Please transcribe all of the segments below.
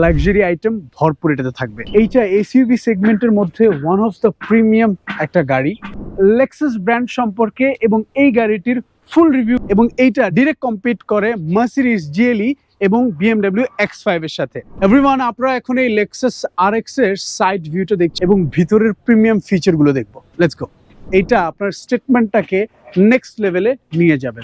Luxury item ভরপুর এটাতে থাকবে। এইটা এসইউভি সেগমেন্টের মধ্যে ওয়ান অফ দ্য প্রিমিয়াম একটা গাড়ি। লেক্সাস ব্র্যান্ড সম্পর্কে এবং এই গাড়িটির ফুল রিভিউ এবং এইটা ডিরেক্ট কম্পিট করে মার্সিডিজ জিএলই এবং বিএমডব্লিউ এক্স ফাইভ এর সাথে। এভরিওয়ান আপনারা এখন এই লেক্সাস আর এক্সের সাইড ভিউটা দেখছেন এবং ভিতরের প্রিমিয়াম ফিচারগুলো দেখব। লেটস গো এইটা আপনার স্টেটমেন্টটাকে নেক্সট লেভেলে নিয়ে যাবে।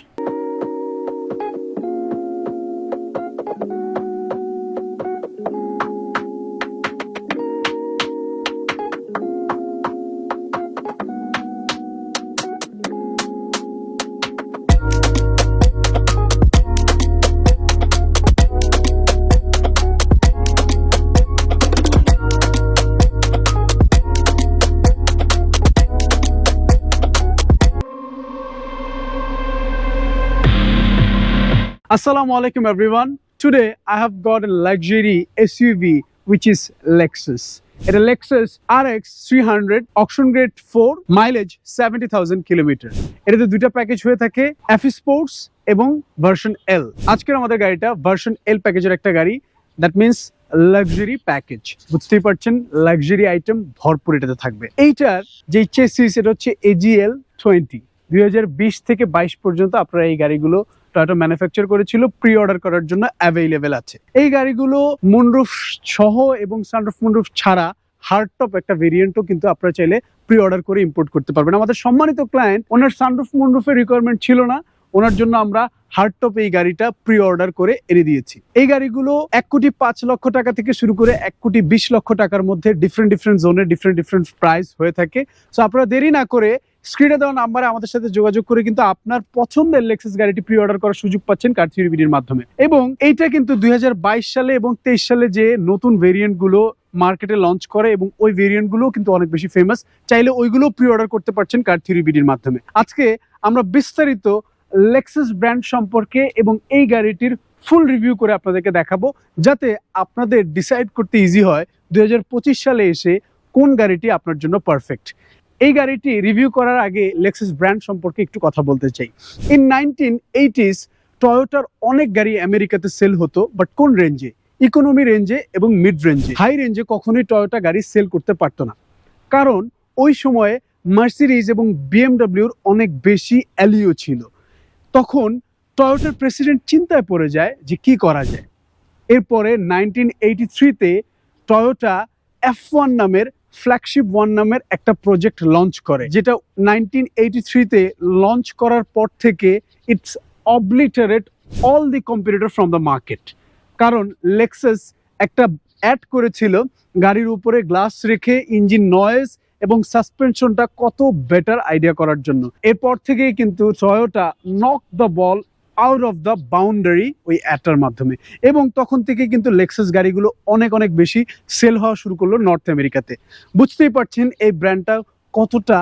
Assalamu alaikum everyone. Today I have got a luxury SUV which is Lexus. এটা Lexus RX 300 auction grade 4 mileage 70,000 kilometre এটাতে দুইটা প্যাকেজ হয়ে থাকে এফি স্পোর্টস এবং ভার্সন এল আজকের আমাদের গাড়িটা ভার্সন এল প্যাকেজের একটা গাড়ি। দ্যাট মিনস লাক্সারি প্যাকেজ বুঝতেই পারছেন লাক্সারি আইটেম ভরপুর এটাতে থাকবে। এইটার যে চেসিস এটা হচ্ছে এজিএল টোয়েন্টি দুই হাজার বিশ থেকে বাইশ পর্যন্ত আপনারা এই গাড়িগুলো টয়োটা ম্যানুফ্যাকচার করেছিল প্রি অর্ডার করার জন্য অ্যাভেলেবেল আছে। এই গাড়িগুলো মুনরুফ সহ এবং সানরুফ মুনরুফ ছাড়া হার্ড টপ একটা ভেরিয়েন্টও কিন্তু আপনারা চাইলে প্রি অর্ডার করে ইম্পোর্ট করতে পারবেন। আমাদের সম্মানিত ক্লায়েন্ট ওনার সানরুফ মুনরুফের রিকোয়ারমেন্ট ছিল না, ওনার জন্য আমরা হার্ড টপ এই গাড়িটা প্রি অর্ডার করে এনে দিয়েছি। এই গাড়িগুলো এক কোটি পাঁচ লক্ষ টাকা থেকে শুরু করে এক কোটি বিশ লক্ষ টাকার মধ্যে ডিফারেন্ট ডিফারেন্ট জোনে ডিফারেন্ট ডিফারেন্ট প্রাইস হয়ে থাকে। সো আপনারা দেরি না করে স্ক্রিনে দেওয়া নাম্বারে আমাদের সাথে যোগাযোগ করে কিন্তু আপনার পছন্দের লেক্সাস গাড়িটি প্রি অর্ডার করার সুযোগ পাচ্ছেন কার্থিউরি বিডির মাধ্যমে। এবং এইটা কিন্তু দুই হাজার বাইশ সালে এবং তেইশ সালে যে নতুন ভেরিয়েন্টগুলো মার্কেটে লঞ্চ করে এবং ওই ভেরিয়েন্টগুলো কিন্তু অনেক বেশি ফেমাস চাইলে ওইগুলো প্রি অর্ডার করতে পারছেন কার্থিউরি বিডির মাধ্যমে। আজকে আমরা বিস্তারিত লেক্সাস ব্র্যান্ড সম্পর্কে এবং এই গাড়িটির ফুল রিভিউ করে আপনাদেরকে দেখাবো, যাতে আপনাদের ডিসাইড করতে ইজি হয় দুই হাজার পঁচিশ সালে এসে কোন গাড়িটি আপনার জন্য পারফেক্ট এই গাড়িটি রিভিউ করার আগে লেক্সাস ব্র্যান্ড সম্পর্কে একটু কথা বলতে চাই। ইন নাইনটিন এইটিস টয়োটার অনেক গাড়ি আমেরিকাতে সেল হতো বাট কোন রেঞ্জে ইকোনমি রেঞ্জে এবং মিড রেঞ্জে হাই রেঞ্জে কখনোই টয়োটা গাড়ি সেল করতে পারতো না। কারণ ওই সময়ে মার্সিডিজ এবং বিএমডব্লিউর অনেক বেশি অ্যালিও ছিল। তখন টয়োটার প্রেসিডেন্ট চিন্তায় পড়ে যায় যে কি করা যায়। এরপরে নাইনটিন এইটি থ্রিতে টয়োটা এফ ওয়ান নামের ফ্ল্যাগশিপ ওয়ান নামের একটা প্রজেক্ট লঞ্চ করে, যেটা নাইনটিন এইটি থ্রিতে লঞ্চ করার পর থেকে it's obliterate all the competitor from the market কারণ লেক্সাস একটা অ্যাড করেছিল, গাড়ির উপরে গ্লাস রেখে ইঞ্জিন নয়েজ এবং সাসপেনশনটা কত বেটার আইডিয়া করার জন্য। এরপর থেকেই কিন্তু Toyota knock the ball out of the boundary ওই অ্যাটার মাধ্যমে। এবং তখন থেকে কিন্তু লেক্সাস গাড়িগুলো অনেক অনেক বেশি সেল হওয়া শুরু করল নর্থ আমেরিকাতে বুঝতেই পারছেন এই ব্র্যান্ডটা কতটা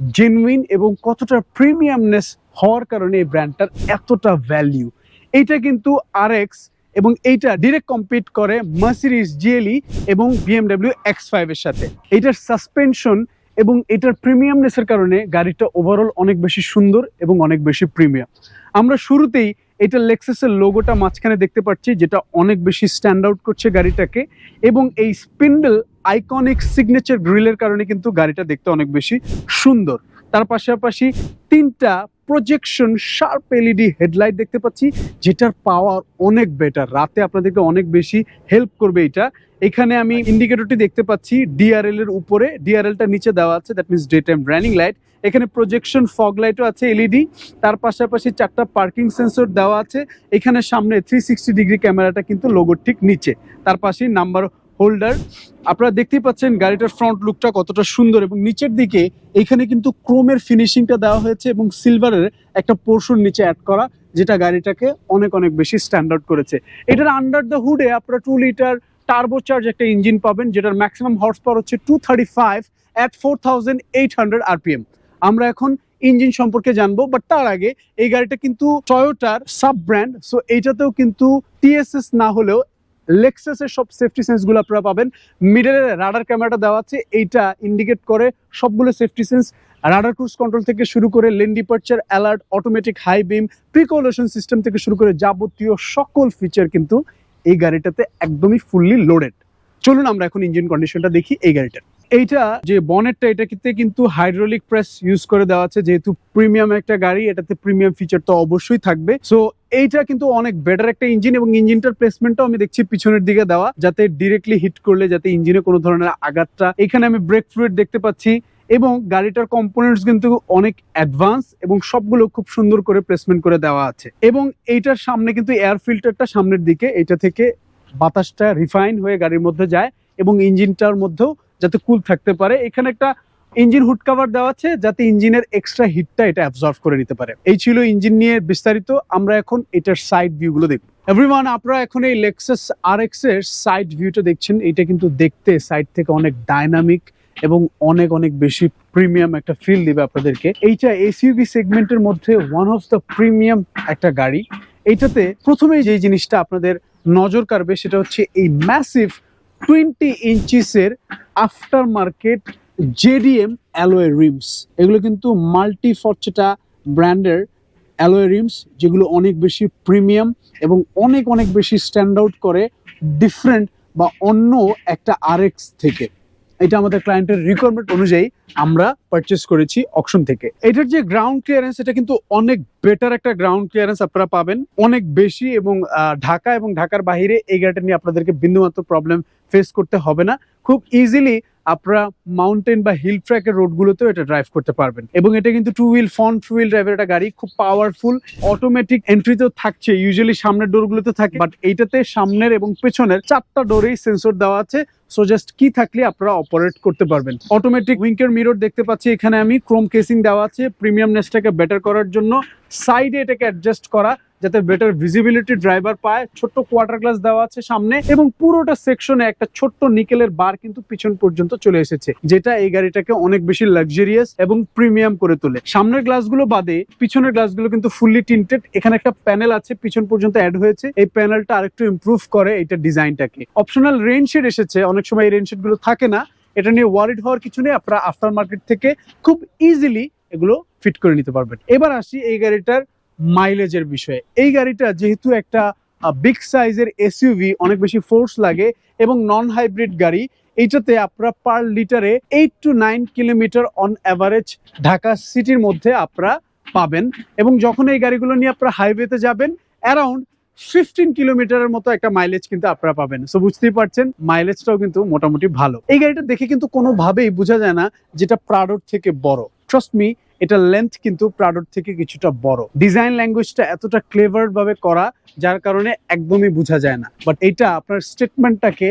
জেনুইন এবং কতটা প্রিমিয়ামনেস হওয়ার কারণে এই ব্র্যান্ডটার এতটা ভ্যালিউ এইটা কিন্তু আর এক্স এবং এইটা ডিরেক্ট কম্পিট করে মার্সিডিজ জিএলই এবং বিএমডব্লিউ এক্স ফাইভের সাথে। এইটার সাসপেনশন এবং এটার প্রিমিয়ামনেসের কারণে গাড়িটা ওভারঅল অনেক বেশি সুন্দর এবং অনেক বেশি প্রিমিয়াম আমরা শুরুতেই এটা লেক্সাসের লোগোটা মাঝখানে দেখতে পাচ্ছি, যেটা অনেক বেশি স্ট্যান্ড আউট করছে গাড়িটাকে, এবং এই স্পিন্ডল আইকনিক সিগনেচার গ্রিলের কারণে কিন্তু গাড়িটা দেখতে অনেক বেশি সুন্দর। তার পাশাপাশি তিনটা প্রজেকশন শার্প এলইডি হেডলাইট দেখতে পাচ্ছি, যেটার পাওয়ার অনেক বেটার রাতে আপনাদেরকে অনেক বেশি হেল্প করবে এটা। এখানে আমি ইন্ডিকেটরটি দেখতে পাচ্ছি ডিআরএল এর উপরে। ডিআরএলটা নিচে দেওয়া আছে that means day time running light এখানে প্রজেকশন ফগ লাইটও আছে এলইডি তার পাশাপাশি চারটা পার্কিং সেন্সর দেওয়া আছে। এখানে সামনে থ্রি ডিগ্রি ক্যামেরাটা কিন্তু লোগোর ঠিক নিচে। তার পাশেই নাম্বার হোল্ডার আপনারা দেখতেই পাচ্ছেন গাড়িটার ফ্রন্ট লুকটা কতটা সুন্দর এবং নিচের দিকে এখানে কিন্তু ক্রোমের ফিনিশিংটা দেওয়া হয়েছে এবং সিলভারের একটা পোর্শন নিচে অ্যাড করা, যেটা গাড়িটাকে অনেক অনেক বেশি স্ট্যান্ডার্ড করেছে। এটার আন্ডার দ্য হুডে আপনারা টু লিটার টার্বো চার্জ একটা ইঞ্জিন পাবেন, যেটার ম্যাক্সিমাম হর্স পাওয়ার হচ্ছে two thirty five at four thousand eight hundred RPM আমরা এখন ইঞ্জিন সম্পর্কে জানব বাট তার আগে এই গাড়িটা কিন্তু টয়োটার সাব ব্র্যান্ড সো এইটাতেও কিন্তু টিএসএস না হলেও লেক্সাসের সব সেফটি সেন্সগুলো আপনারা পাবেন। মিডলে রাডার ক্যামেরাটা দেওয়া আছে, এইটা ইন্ডিকেট করে সবগুলো safety sense radar cruise control থেকে শুরু করে lane departure alert automatic high beam precollision system থেকে শুরু করে যাবতীয় সকল ফিচার কিন্তু এই গাড়িটাতে একদমই ফুললি লোডেড চলুন আমরা এখন ইঞ্জিন কন্ডিশনটা দেখি এই গাড়িটার এইটা যে বনেটটা এটাতে কিন্তু হাইড্রোলিক প্রেস ইউজ করে দেওয়া আছে। যেহেতু প্রিমিয়াম একটা গাড়ি, এটাতে প্রিমিয়াম ফিচার তো অবশ্যই থাকবে। সো এইটা কিন্তু অনেক বেটার একটা ইঞ্জিন এবং ইঞ্জিনটার প্লেসমেন্টটাও আমি দেখছি পিছনের দিকে দেওয়া, যাতে ডিরেক্টলি হিট করলে যাতে ইঞ্জিনে কোনো ধরনের আঘাতটা। এখানে আমি ব্রেক ফ্লুইড দেখতে পাচ্ছি এবং গাড়িটার কম্পোনেন্টস কিন্তু অনেক অ্যাডভান্স এবং সবগুলো খুব সুন্দর করে প্লেসমেন্ট করে দেওয়া আছে। এবং এইটার সামনে কিন্তু এয়ার ফিল্টারটা সামনের দিকে এটা থেকে বাতাসটা রিফাইন হয়ে গাড়ির মধ্যে যায় এবং ইঞ্জিনটার মধ্যেও যাতে কুল থাকতে পারে। এখানে একটা ইঞ্জিন হুড কভার দেওয়া আছে যাতে ইঞ্জিনের এক্সট্রা হিটটা এটা অ্যাবজর্ভ করে নিতে পারে। এই ছিল ইঞ্জিন নিয়ে বিস্তারিত। আমরা এখন এটার সাইড ভিউগুলো দেখব। এভরিওয়ান আপনারা এখন এই লেক্সাস আর এর সাইড ভিউটা দেখছেন। এটা কিন্তু দেখতে সাইড থেকে অনেক ডাইনামিক এবং অনেক অনেক বেশি প্রিমিয়াম একটা ফিল দিবে আপনাদেরকে। এইটা এসইউভি সেগমেন্টের মধ্যে ওয়ান অফ দ্য প্রিমিয়াম একটা গাড়ি। এইটাতে প্রথমেই যে জিনিসটা আপনাদের নজর কাড়বে সেটা হচ্ছে এই massive twenty ইঞ্চিসের after market JDM alloy rims. এগুলো কিন্তু মাল্টি ফরচেটা ব্র্যান্ডের অ্যালোয় রিমস, যেগুলো অনেক বেশি প্রিমিয়াম এবং অনেক অনেক বেশি স্ট্যান্ড আউট করে ডিফারেন্ট বা অন্য একটা আরএক্স থেকে। এটা আমাদের ক্লায়েন্টের রিকোয়ারমেন্ট অনুযায়ী আমরা পারচেস করেছি অকশন থেকে। এটার যে গ্রাউন্ড ক্লিয়ারেন্স এটা কিন্তু অনেক বেটার একটা গ্রাউন্ড ক্লিয়ারেন্স আপনারা পাবেন। অনেক বেশি এবং ঢাকা এবং ঢাকার বাইরে এই গাড়িটা নিয়ে আপনাদেরকে বিন্দুমাত্র প্রবলেম ফেস করতে হবে না। খুব ইজিলি আপনারা মাউন্টেন বা হিল ট্র্যাকের রোডগুলোতেও এটা ড্রাইভ করতে পারবেন। এবং এটা কিন্তু two wheel front two wheel ড্রাইভের একটা গাড়ি, খুব পাওয়ারফুল অটোমেটিক এন্ট্রি এন্ট্রিতেও থাকছে। ইউজুয়ালি সামনের ডোরগুলোতে থাকে বাট এইটাতে সামনের এবং পেছনের চারটা ডোরেই সেন্সর দেওয়া আছে। সো জাস্ট কি থাকলে আপনারা অপারেট করতে পারবেন। অটোমেটিক উইঙ্কের মিরর দেখতে পাচ্ছি এখানে আমি। ক্রোম কেসিং দেওয়া আছে। প্রিমিয়াম প্রিমিয়ামনেসটাকে বেটার করার জন্য। সাইডে এটাকে অ্যাডজাস্ট করা। যাতে বেটার ভিজিবিলিটি ড্রাইভার পায়। ছোট্ট কোয়ার্টার গ্লাস দেওয়া আছে সামনে এবং পুরোটা সেকশনে একটা ছোট্ট নিকেলের বার কিন্তু পিছন পর্যন্ত চলে এসেছে, যেটা এই গাড়িটাকে অনেক বেশি লাক্সারিয়াস এবং প্রিমিয়াম করে তোলে। সামনের গ্লাসগুলো বাদে পিছনের গ্লাসগুলো কিন্তু ফুললি টিন্টেড এখানে একটা প্যানেল আছে, পিছন পর্যন্ত অ্যাড হয়েছে। এই প্যানেলটা আরেকটু ইমপ্রুভ করে এটা ডিজাইনটাকে অপশনাল রেন শেড এসেছে, অনেক সময় এই রেন শেডগুলো থাকে না। এটা নিয়ে ওয়ারিড হওয়ার কিছু নেই, আপনারা আফটার মার্কেট থেকে খুব ইজিলি এগুলো ফিট করে নিতে পারবেন। এবার আসি এই গাড়িটার মাইলেজের বিষয়ে। এই গাড়িটা যেহেতু একটা বিগ সাইজের এসইউভি অনেক বেশি ফোর্স লাগে এবং নন হাইব্রিড গাড়ি, এইটাতে আপনারা পার লিটারে eight two nine kilometre on average Dhaka সিটির মধ্যে আপনারা পাবেন এবং যখন এই গাড়িগুলো নিয়ে আপনারা হাইওয়েতে যাবেন অ্যারাউন্ড ফিফটিন কিলোমিটারের মতো একটা মাইলেজ কিন্তু আপনারা পাবেন। সো বুঝতেই পারছেন মাইলেজটাও কিন্তু মোটামুটি ভালো। এই গাড়িটা দেখে কিন্তু কোনোভাবেই বোঝা যায় না যেটা প্রাডোর থেকে বড়। ট্রাস্ট মি এটা লেন্থ কিন্তু প্রাডোর থেকে কিছুটা বড়। ডিজাইন ল্যাঙ্গুয়েজটা এতটা ক্লেভার ভাবে করা, যার কারণে একদমই বোঝা যায় না। বাট এটা আপনার স্টেটমেন্টটাকে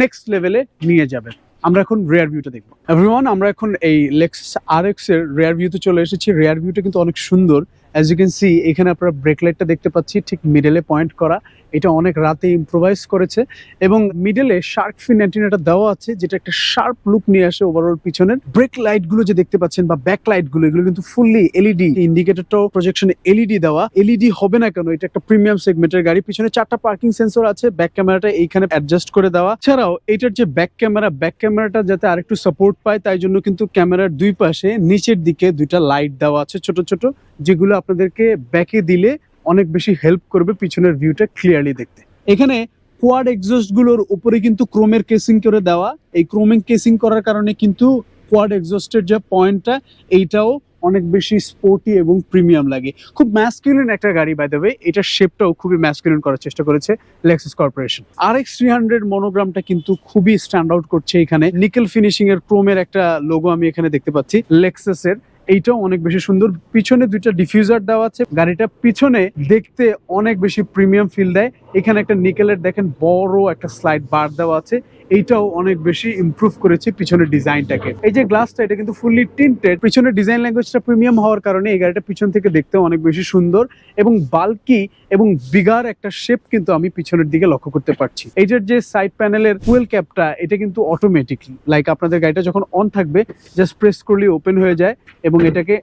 নেক্সট লেভেলে নিয়ে যাবে। আমরা এখন রেয়ার ভিউটা দেখব। এভরিওয়ান আমরা এখন এই লেক্সাস আর এক্সের রেয়ার ভিউতে চলে এসেছি। রেয়ার ভিউটা কিন্তু অনেক সুন্দর। অ্যাজ ইউ ক্যান সি এখানে আপনারা ব্রেক লাইটটা দেখতে পাচ্ছি, ঠিক মিডলে পয়েন্ট করা। এটা অনেক রাতে ইম্প্রোভাইজ করেছে এবং মিডলে শার্ক ফিন অ্যান্টিনাটা দেওয়া আছে, যেটা একটা শার্প লুক নিয়ে আসে ওভারঅল পিছনের। ব্রেক লাইটগুলো যে দেখতে পাচ্ছেন বা ব্যাক লাইটগুলো, এগুলো কিন্তু ফুললি এলইডি ইন্ডিকেটরটাও প্রজেকশনে এলইডি দেওয়া। এলইডি হবে না কেন? এটা একটা প্রিমিয়াম সেগমেন্টের গাড়ি। পিছনে চারটা পার্কিং সেন্সর আছে ব্যাক ক্যামেরাটা এইখানে অ্যাডজাস্ট করে দেওয়া। ছাড়াও এটার যে ব্যাক ক্যামেরা ব্যাক ক্যামেরাটা যাতে আরেকটু সাপোর্ট পায়, তাই জন্য কিন্তু ক্যামেরার দুই পাশে নিচের দিকে দুইটা লাইট দেওয়া আছে, ছোট ছোট। যেগুলো আপনাদেরকে ব্যাকে দিলে অনেক বেশি হেল্প করবে পিছনের ভিউটা ক্লিয়ারলি দেখতে। এখানে কোয়াড এক্সস্টগুলোর উপরে কিন্তু ক্রোমের কেসিং করে দেওয়া। এই ক্রোমিং কেসিং করার কারণে কিন্তু কোয়াড এক্সস্টের যে পয়েন্টটা এইটাও অনেক বেশি স্পোর্টি এবং প্রিমিয়াম লাগে। খুব ম্যাসকিউলিন একটা গাড়ি বাই দেবে এটার শেপটাও খুবই ম্যাসকিউলিন করার চেষ্টা করেছে Lexus corporation R X three hundred মনোগ্রামটা কিন্তু খুবই স্ট্যান্ড আউট করছে এখানে। নিকেল ফিনিশিং এর ক্রোমের একটা লোগো আমি এখানে দেখতে পাচ্ছি। লেক্সাসের এইটাও অনেক বেশি সুন্দর। পিছনে দুইটা ডিফিউজার দেওয়া আছে। গাড়িটা পিছনে দেখতে অনেক বেশি প্রিমিয়াম ফিল দেয়। এখানে একটা নিকেলের দেখেন বড় একটা স্লাইড বার দেওয়া আছে। এইটাও অনেক বেশি ইমপ্রুভ করেছে পিছনের ডিজাইনটাকে। এই যে গ্লাসটা এটা কিন্তু ফুললি টিন্টেড পিছনের ডিজাইন ল্যাঙ্গুয়েজটা প্রিমিয়াম হওয়ার কারণে এই গাড়িটা পিছন থেকে দেখতে অনেক বেশি সুন্দর এবং বাল্কি এবং বিগার একটা শেপ কিন্তু আমি পিছনের দিকে লক্ষ্য করতে পারছি। এইটার যে সাইড প্যানেলের ফুয়েল ক্যাপটা এটা কিন্তু অটোমেটিকলি লাইক আপনাদের গাড়িটা যখন অন থাকবে জাস্ট প্রেস করলে ওপেন হয়ে যায় এবং এটাকে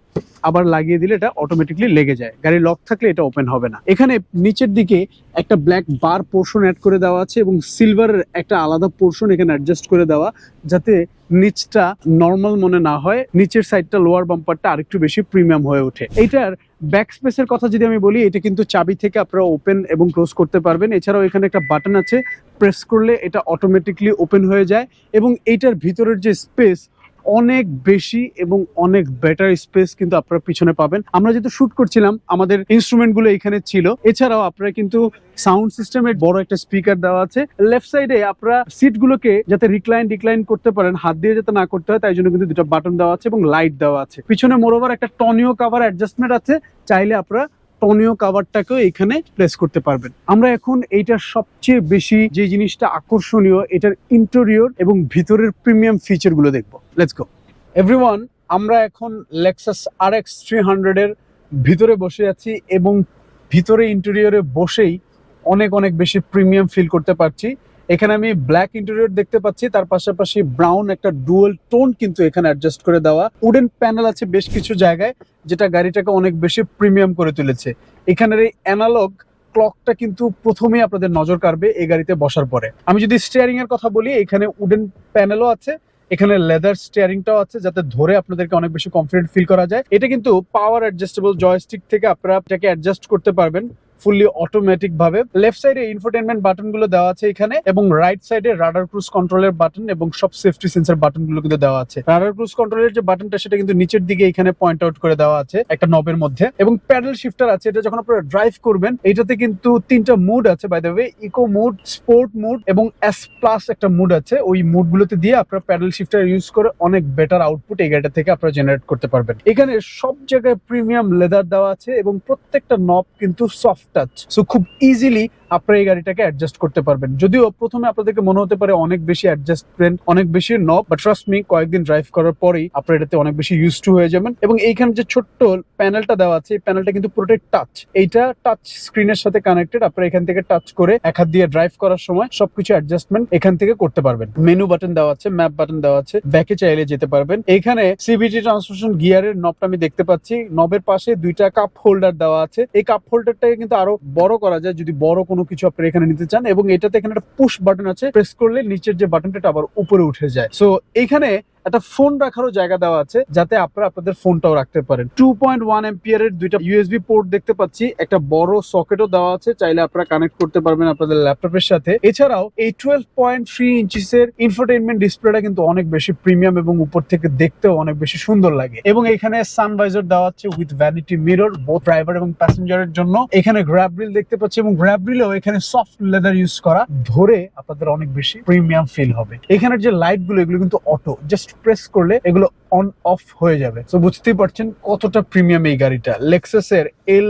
আবার লাগিয়ে দিলে এটা অটোমেটিকলি লেগে যায়। গাড়ি লক থাকলে এটা ওপেন হবে না। এখানে নিচের দিকে একটা ব্ল্যাক বার পোর্শন অ্যাড করে দেওয়া আছে এবং সিলভারের একটা আলাদা পোর্শন এখানে অ্যাডজাস্ট করে দেওয়া, যাতে নিচটা নর্মাল মনে না হয়, নিচের সাইডটা লোয়ার বাম্পারটা আরেকটু বেশি প্রিমিয়াম হয়ে ওঠে। এইটার ব্যাক স্পেসের কথা যদি আমি বলি, এটা কিন্তু চাবি থেকে আপনারা ওপেন এবং ক্লোজ করতে পারবেন। এছাড়াও এখানে একটা বাটন আছে প্রেস করলে এটা অটোমেটিকলি ওপেন হয়ে যায় এবং এইটার ভিতরের যে স্পেস অনেক বেশি এবং অনেক বেটার স্পেস কিন্তু আপনারা পিছনে পাবেন। আমরা যেহেতু শুট করছিলাম, আমাদের ইনস্ট্রুমেন্টগুলো এখানে ছিল। এছাড়াও আপনারা কিন্তু সাউন্ড সিস্টেমের বড় একটা স্পিকার দেওয়া আছে। লেফট সাইডে আপনারা সিট গুলোকে যাতে রিক্লাইন ডিক্লাইন করতে পারেন, হাত দিয়ে যাতে না করতে হয়, তাই জন্য কিন্তু দুটো বাটন দেওয়া আছে এবং লাইট দেওয়া আছে। পিছনে মোরোভার একটা টনিও কাভার অ্যাডজাস্টমেন্ট আছে। চাইলে আপনারা টনিও কাভারটাকেও এখানে প্লেস করতে পারবেন। আমরা এখন এইটার সবচেয়ে বেশি যে জিনিসটা আকর্ষণীয়, এটার ইন্টেরিয়র এবং ভিতরের প্রিমিয়াম ফিচারগুলো দেখব। লেটস গো এভরিওয়ান আমরা এখন লেক্সাস আর এক্স থ্রি হান্ড্রেডের ভিতরে বসে আছি এবং ভিতরে ইন্টেরিয়রে বসেই অনেক অনেক বেশি প্রিমিয়াম ফিল করতে পারছি। এখানে আমি ব্ল্যাক ইন্টেরিয়র দেখতে পাচ্ছি, তার পাশাপাশি ব্রাউন একটা ডুয়েল টোন কিন্তু এখানে অ্যাডজাস্ট করে দেওয়া। উডেন প্যানেল আছে বেশ কিছু জায়গায়, যেটা গাড়িটাকে অনেক বেশি প্রিমিয়াম করে তুলেছে। এখানের এই অ্যানালগ ক্লকটা কিন্তু প্রথমেই আপনাদের নজর কাড়বে এই গাড়িতে বসার পরে। আমি যদি স্টিয়ারিং এর কথা বলি, এখানে উডেন প্যানেলও আছে, এখানে লেদার স্টিয়ারিংটাও আছে, যাতে ধরে আপনাদেরকে অনেক বেশি কনফিডেন্ট ফিল করা যায়। এটা কিন্তু পাওয়ার অ্যাডজাস্টেবল জয়স্টিক থেকে আপনারা এটাকে অ্যাডজাস্ট করতে পারবেন। ফুললি অটোমেটিক ভাবে। লেফট সাইডে ইনফোটেনমেন্ট বাটনগুলো দেওয়া আছে এখানে এবং রাইট সাইডে রাডার ক্রুজ কন্ট্রোলের বাটন এবং সব সেফটি সেন্সর বাটনগুলো কিন্তু দেওয়া আছে। রাডার ক্রুজ কন্ট্রোলের যে বাটনটা সেটা কিন্তু নিচের দিকে এখানে পয়েন্ট আউট করে দেওয়া আছে একটা নবের মধ্যে এবং প্যাডেল শিফটার আছে, এটা যখন আপনারা ড্রাইভ করবেন, এটাতে কিন্তু তিনটা মুড আছে by the way eco mode sport mode এবং এস প্লাস একটা মুড আছে। ওই মুড গুলোতে দিয়ে আপনারা প্যাডেল শিফটার ইউজ করে অনেক বেটার আউটপুট এই গাড়িটা থেকে আপনারা জেনারেট করতে পারবেন। এখানে সব জায়গায় প্রিমিয়াম লেদার দেওয়া আছে এবং প্রত্যেকটা নব কিন্তু সফট টাচ সো খুব ইজিলি আপনারা এই গাড়িটাকে অ্যাডজাস্ট করতে পারবেন। যদিও প্রথমে আপনাদেরকে মনে হতে পারে অনেক বেশি অ্যাডজাস্টমেন্ট অনেক বেশি নব বাট ট্রাস্ট মি কয়েকদিন ড্রাইভ করার পরেই আপনারা এটাতে অনেক বেশি ইউজ টু হয়ে যাবেন। এবং এইখানে যে ছোট্ট প্যানেলটা দেওয়া আছে, এই প্যানেলটা কিন্তু পুরোটাই টাচ এইটা টাচ স্ক্রিনের সাথে কানেক্টেড আপনারা এখান থেকে টাচ করে এক হাত দিয়ে ড্রাইভ করার সময় সবকিছু অ্যাডজাস্টমেন্ট এখান থেকে করতে পারবেন। মেনু বাটন দেওয়া আছে ম্যাপ বাটন দেওয়া আছে ব্যাকে চাইলে যেতে পারবেন। এখানে সিবিটি ট্রান্সমিশন গিয়ারের নবটা আমি দেখতে পাচ্ছি। নবের পাশে দুইটা কাপ হোল্ডার দেওয়া আছে। এই কাপ হোল্ডারটাকে কিন্তু আরও বড় করা যায়। যদি বড় কোনো কিছু আপনারা এখানে নিতে চান এবং এটাতে এখানে একটা পুশ বাটন আছে প্রেস করলে নিচের যে বাটনটা আবার উপরে উঠে যায়। সো এখানে একটা ফোন রাখারও জায়গা দেওয়া আছে যাতে আপনারা আপনাদের ফোনটাও রাখতে পারেন। টু পয়েন্ট ওয়ান এম্পিয়ার এর দুইটা ইউএসবি পোর্ট দেখতে পাচ্ছি, একটা বড় সকেটও দেওয়া আছে, চাইলে আপনারা কানেক্ট করতে পারবেন আপনাদের ল্যাপটপের সাথে। এছাড়াও এই টুয়েলভ পয়েন্ট থ্রি ইঞ্চিস এর ইনফোটেনমেন্ট ডিসপ্লেটা কিন্তু অনেক বেশি প্রিমিয়াম এবং উপর থেকে দেখতেও অনেক বেশি সুন্দর লাগে। এবং এখানে সানভাইজার দেওয়া আছে with vanity mirror both driver এবং প্যাসেঞ্জারের জন্য। এখানে গ্র্যাব রিল দেখতে পাচ্ছি এবং গ্র্যাব রিলেও এখানে সফট লেদার ইউজ করা ধরে আপনাদের অনেক বেশি প্রিমিয়াম ফিল হবে। এখানের যে লাইটগুলো, এগুলো কিন্তু অটো জাস্ট প্রেস করলে এগুলো অন অফ হয়ে যাবে। তো বুঝতেই পারছেন কতটা প্রিমিয়াম এই গাড়িটা। লেক্সাসের এল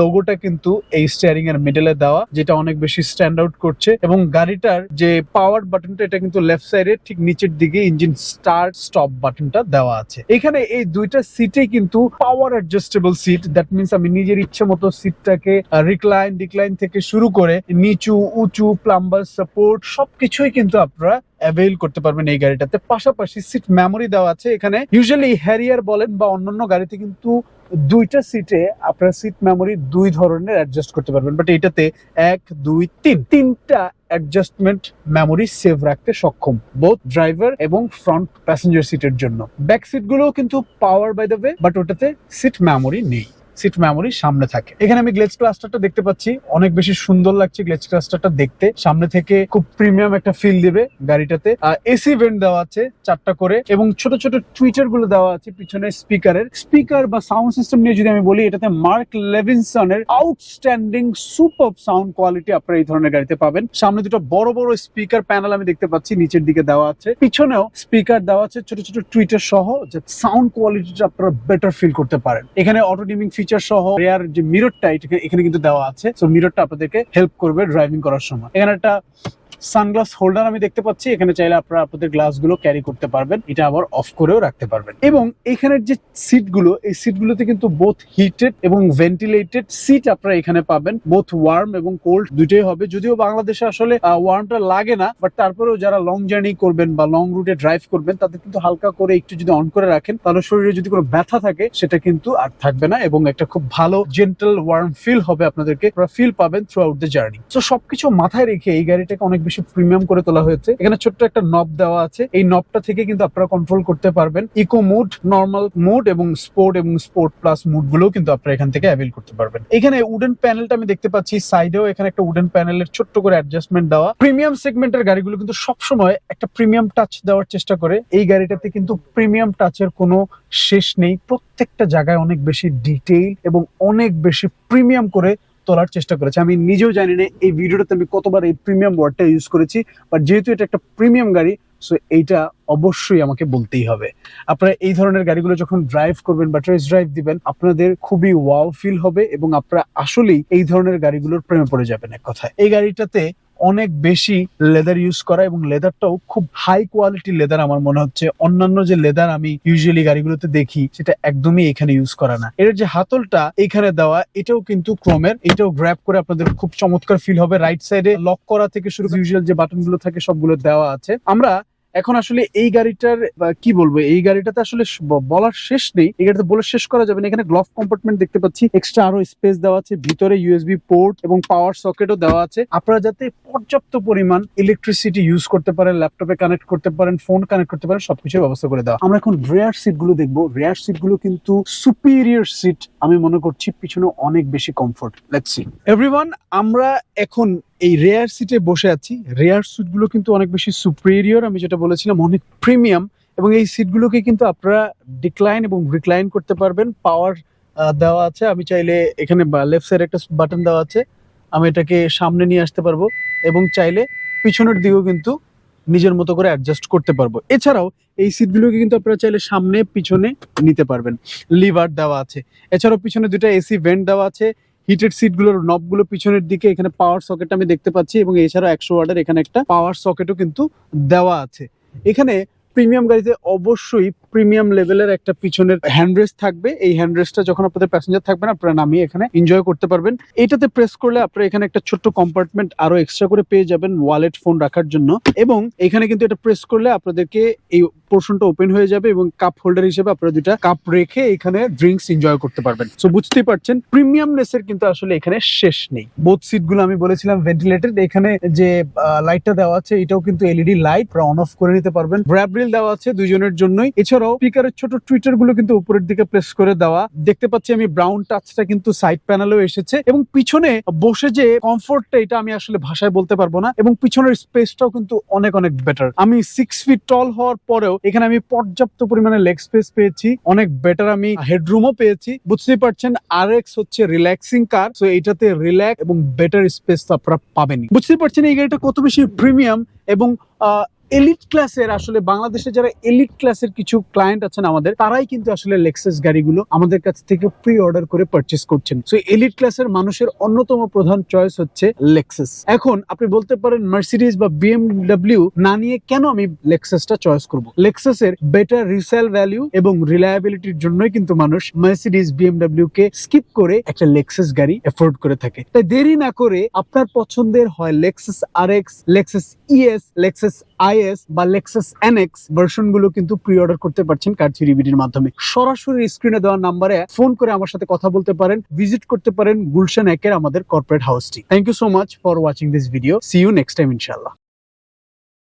লোগোটা কিন্তু এই স্টিয়ারিং এর মিডলে দেওয়া, যেটা অনেক বেশি স্ট্যান্ড আউট করছে। এবং গাড়িটার যে পাওয়ার বাটনটা এটা কিন্তু লেফট সাইডে ঠিক নিচের দিকে ইঞ্জিন স্টার্ট স্টপ বাটনটা দেওয়া আছে। এখানে এই দুইটা সিটে কিন্তু power adjustable seat that means আমি নিজের ইচ্ছে মতো সিটটাকে রিক্লাইন ডিক্লাইন থেকে শুরু করে নিচু, উঁচু প্লাম্বার সাপোর্ট সবকিছুই কিন্তু আপনারা অ্যাভেল করতে পারবেন এই গাড়িটাতে। পাশাপাশি সিট মেমোরি দেওয়া আছে। এখানে ইউজুয়ালি হ্যারিয়ার বলেন বা অন্যান্য গাড়িতে কিন্তু দুইটা সিটে আপনার সিট মেমোরি দুই ধরনের অ্যাডজাস্ট করতে পারবেন। বাট এটাতে এক, দুই, তিন। তিনটা অ্যাডজাস্টমেন্ট মেমোরি সেভ রাখতে সক্ষম। বোথ ড্রাইভার এবং ফ্রন্ট প্যাসেঞ্জার সিটের জন্য। ব্যাক সিট গুলোও কিন্তু power by the way but ওটাতে সিট মেমোরি নেই। সিট মেমোরি সামনে থাকে। এখানে আমি গ্লেজ ক্লাস্টারটা দেখতে পাচ্ছি। অনেক বেশি সুন্দর লাগছে গ্লেজ ক্লাস্টারটা দেখতে। সামনে থেকে খুব প্রিমিয়াম একটা ফিল দেবে গাড়িটাতে। এসি ভেন্ট দেওয়া আছে চারটা করে এবং ছোট ছোট টুইটারগুলো দেওয়া আছে পিছনে স্পিকারের স্পিকার বা সাউন্ড সিস্টেম নিয়ে যদি আমি বলি, এটাতে মার্ক লেভিনসন লেভিনসনের আউটস্ট্যান্ডিং সুপার সাউন্ড কোয়ালিটি আপনারা এই ধরনের গাড়িতে পাবেন। সামনে দুটো বড় বড় স্পিকার প্যানেল আমি দেখতে পাচ্ছি, নিচের দিকে দেওয়া আছে। পিছনেও স্পিকার দেওয়া আছে ছোট ছোট টুইটার সহ যে সাউন্ড কোয়ালিটিটা আপনারা বেটার ফিল করতে পারেন। এখানে অটো ডিমিং ফিচার সহ রেয়ার যে মিররটা এখানে কিন্তু দেওয়া আছে। সো মিররটা আপনাদেরকে হেল্প করবে ড্রাইভিং করার সময়। এখানে একটা সানগ্লাস হোল্ডার আমি দেখতে পাচ্ছি। এখানে চাইলে আপনারা আপনাদের গ্লাসগুলো ক্যারি করতে পারবেন। এটা আবার অফ করেও রাখতে পারবেন। এবং এখানের যে সিটগুলো, এই সিটগুলোতে কিন্তু বোথ হিটেড এবং ভেন্টিলেটেড সিট আপনারা এখানে পাবেন। বোথ ওয়ার্ম এবং কোল্ড দুটোই হবে। যদিও বাংলাদেশে আসলে ওয়ার্মটা লাগে না বাট তারপরেও যারা লং জার্নি করবেন বা লং রুটে ড্রাইভ করবেন, তাদের কিন্তু হালকা করে একটু যদি অন করে রাখেন, তাহলে শরীরে যদি কোনো ব্যথা থাকে, সেটা কিন্তু আর থাকবে না এবং একটা খুব ভালো জেন্টাল ওয়ার্ম ফিল হবে আপনাদেরকে। ফিল পাবেন থ্রু আউট দ্য জার্নি তো সবকিছু মাথায় রেখে এই গাড়িটাকে অনেক বেশি প্রিমিয়াম করে তোলা হয়েছে। এখানে ছোট্ট একটা নব দেওয়া আছে। এই নবটা থেকে কিন্তু আপনারা কন্ট্রোল করতে পারবেন। ইকো মুড নর্মাল মুড এবং স্পোর্ট এবং স্পোর্ট প্লাস মুডগুলো কিন্তু আপনারা এখান থেকে অ্যাভেল করতে পারবেন। এখানে উডেন প্যানেলটা আমি দেখতে পাচ্ছি। সাইডেও এখানে একটা উডেন প্যানেলের ছোট্ট করে অ্যাডজাস্টমেন্ট দেওয়া। প্রিমিয়াম সেগমেন্টের গাড়িগুলো কিন্তু সবসময় একটা প্রিমিয়াম টাচ দেওয়ার চেষ্টা করে। এই গাড়িটাতে কিন্তু প্রিমিয়াম টাচের কোনো শেষ নেই। প্রত্যেকটা জায়গায় অনেক বেশি ডিটেইল এবং অনেক বেশি প্রিমিয়াম করে তোলার চেষ্টা করেছে। আমি নিজেও জানি না এই ভিডিওটাতে আমি কতবার এই প্রিমিয়াম ওয়ার্ডটা ইউজ করেছি বাট যেহেতু এটা একটা প্রিমিয়াম গাড়ি সো এইটা অবশ্যই আমাকে বলতেই হবে। আপনারা এই ধরনের গাড়িগুলো যখন ড্রাইভ করবেন বা টেস্ট ড্রাইভ দিবেন, আপনাদের খুবই ওয়াও ফিল হবে এবং আপনারা আসলেই এই ধরনের গাড়িগুলোর প্রেমে পড়ে যাবেন এক কথায়। এই গাড়িটাতে অনেক বেশি লেদার ইউজ করা এবং লেদারটাও খুব হাই কোয়ালিটি লেদার আমার মনে হচ্ছে। অন্যান্য যে লেদার আমি ইউজুয়ালি গাড়িগুলোতে দেখি, সেটা একদমই এখানে ইউজ করা না। এর যে হাতলটা এখানে দেওয়া, এটাও কিন্তু ক্রোমের, এটাও গ্র্যাপ করে আপনাদের খুব চমৎকার ফিল হবে। রাইট সাইডে লক করা থেকে শুরু ইউজুয়াল যে বাটনগুলো থাকে, সবগুলো দেওয়া আছে। আমরা এখন আসলে এই গাড়িটার কি বলব, এই গাড়িটাতে আসলে বলার শেষ নেই। এই গাড়িতে বলে শেষ করা যাবে না। এখানে গ্লভ কম্পার্টমেন্ট দেখতে পাচ্ছি। এক্সট্রা আরও স্পেস দেওয়া আছে। ভিতরে ইউএসবি পোর্ট এবং পাওয়ার সকেটও দেওয়া আছে। আপনারা যাতে পর্যাপ্ত পরিমাণ ইলেকট্রিসিটি ইউজ করতে পারেন ল্যাপটপে কানেক্ট করতে পারেন ফোন কানেক্ট করতে পারেন, সবকিছুর ব্যবস্থা করে দেওয়া। আমরা এখন রেয়ার সিটগুলো দেখব। রেয়ার সিটগুলো কিন্তু সুপিরিয়র সিট আমি মনে করছি, পিছনে অনেক বেশি কমফোর্ট সি এভরিওয়ান আমরা এখন এই রেয়ার সিটে বসে আছি। রেয়ার সিটগুলো কিন্তু অনেক বেশি সুপিরিয়র আমি যেটা বলেছিলাম, অনেক প্রিমিয়াম এবং এই সিটগুলোকে কিন্তু আপনারা ডিক্লাইন এবং রিক্লাইন করতে পারবেন। পাওয়ার দেওয়া আছে। আমি চাইলে এখানে লেফট সাইডে একটা বাটন দেওয়া আছে। আমি এটাকে সামনে নিয়ে আসতে পারব এবং চাইলে পিছনের দিকেও কিন্তু নিজের মতো করে অ্যাডজাস্ট করতে পারব। এছাড়াও এই সিটগুলোকে কিন্তু আপনারা চাইলে সামনে, পিছনে নিতে পারবেন। লিভার দেওয়া আছে। এছাড়াও পিছনে দুটা এসি ভেন্ট দেওয়া আছে। হিটেড সিটগুলোর নবগুলো পিছনের দিকে এখানে পাওয়ার সকেট আমি দেখতে পাচ্ছি এবং এছাড়াও একশো ওয়ার্ডের এখানে একটা পাওয়ার সকেটও কিন্তু দেওয়া আছে। এখানে প্রিমিয়াম গাড়িতে অবশ্যই প্রিমিয়াম লেভেলের একটা পিছনের হ্যান্ডরেস্ট থাকবে। এই হ্যান্ডরেস্টটা যখন আপনাদের প্যাসেঞ্জার থাকবেন আপনারা নামিয়ে এখানে এনজয় করতে পারবেন। এটাতে প্রেস করলে আপনারা এখানে একটা ছোট্ট কম্পার্টমেন্ট আরও এক্সট্রা করে পেয়ে যাবেন ওয়ালেট ফোন রাখার জন্য। এবং এখানে কিন্তু এটা প্রেস করলে আপনাদেরকে এই পোর্শনটা ওপেন হয়ে যাবে এবং কাপ হোল্ডার হিসেবে আপনারা দুটা কাপ রেখে এখানে ড্রিঙ্কস এনজয় করতে পারবেন। সো বুঝতেই পারছেন প্রিমিয়ামনেসের কিন্তু আসলে এখানে শেষ নেই। বোথ সিটগুলো আমি বলেছিলাম ভেন্টিলেটেড এখানে যে লাইটটা দেওয়া আছে, এটাও কিন্তু এলইডি লাইট অন অফ করে নিতে পারবেন। গ্র্যাব দেওয়া আছে দুজনের জন্যই। এছাড়াও স্পিকারের ছোট টুইটারগুলো কিন্তু উপরের দিকে প্রেস করে দেওয়া। দেখতে পাচ্ছি আমি ব্রাউন টাচটা কিন্তু সাইড প্যানেলেও এসেছে এবং পিছনে বসে যে কমফোর্টটা এটা আমি আসলে ভাষায় বলতে পারব না এবং পিছনের স্পেসটাও কিন্তু অনেক অনেক বেটার আমি সিক্স ফিট টল হওয়ার পরেও এখানে আমি পর্যাপ্ত পরিমাণে লেগ স্পেস পেয়েছি। অনেক বেটার আমি হেডরুমও পেয়েছি। বুঝতেই পারছেন আর হচ্ছে রিল্যাক্সিং কার সো এটাতে রিল্যাক্স এবং বেটার স্পেস তো আপনারা পাবেনই। বুঝতেই পারছেন এই গাড়িটা কত বেশি প্রিমিয়াম এবং এলিট ক্লাসের আসলে বাংলাদেশে যারা এলিট ক্লাসের কিছু ক্লায়েন্ট আছেন আমাদের, তারাই কিন্তু আসলে লেক্সাস গাড়িগুলো আমাদের কাছ থেকে প্রি অর্ডার করে পারচেস করছেন। সো এলিট ক্লাসের মানুষের অন্যতম প্রধান চয়েস হচ্ছে লেক্সাস এখন আপনি বলতে পারেন মার্সিডিজ বা বিএমডাব্লিউ না নিয়ে কেন আমি লেক্সাসটা চয়েস করব? লেক্সাসের বেটার রিসেল ভ্যালু এবং রিলায়াবিলিটির জন্যই কিন্তু মানুষ মার্সিডিজ বিএমডব্লিউ কে স্কিপ করে একটা লেক্সাস গাড়ি এফোর্ড করে থাকে। তাই দেরি না করে আপনার পছন্দের হয় Lexus R X Lexus ES Lexus IS বা লেক্সাস ভার্সনগুলো কিন্তু প্রি অর্ডার করতে পারছেন কার্থি রিবিডির মাধ্যমে। সরাসরি স্ক্রিনে দেওয়ার নাম্বারে ফোন করে আমার সাথে কথা বলতে পারেন ভিজিট করতে পারেন গুলশান একের আমাদের corporate হাউসটি thank you so much for watching this video see you next time ইনশাল্লাহ